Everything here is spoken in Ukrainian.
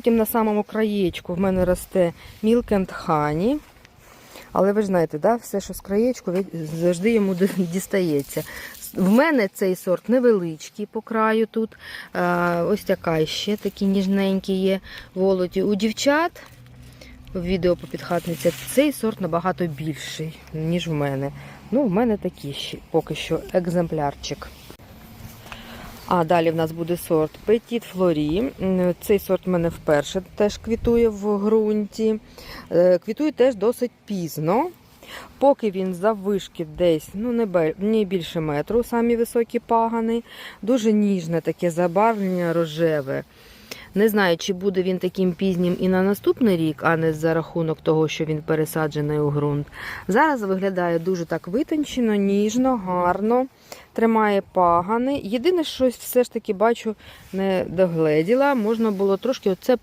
Потім на самому краєчку в мене росте Milk and Honey. Але ви ж знаєте, да, все, що з краєчку, завжди йому дістається. В мене цей сорт невеличкий по краю тут. Ось така ще такі ніжненькі є волоті. У дівчат в відео по підхатницях цей сорт набагато більший, ніж в мене. Ну, в мене такий ще поки що екземплярчик. А далі в нас буде сорт Petit. М, Цей сорт в мене вперше теж квітує в ґрунті. Е, Квітує теж досить пізно. Поки він заввишки десь ну не, не більше метру, самі високі пагани. Дуже ніжне таке забарвлення рожеве. Не знаю, чи буде він таким пізнім і на наступний рік, а не за рахунок того, що він пересаджений у ґрунт. Зараз виглядає дуже так витончено, ніжно, гарно, тримає пагани. Єдине, що все ж таки бачу, не догледіла, можна було трошки оце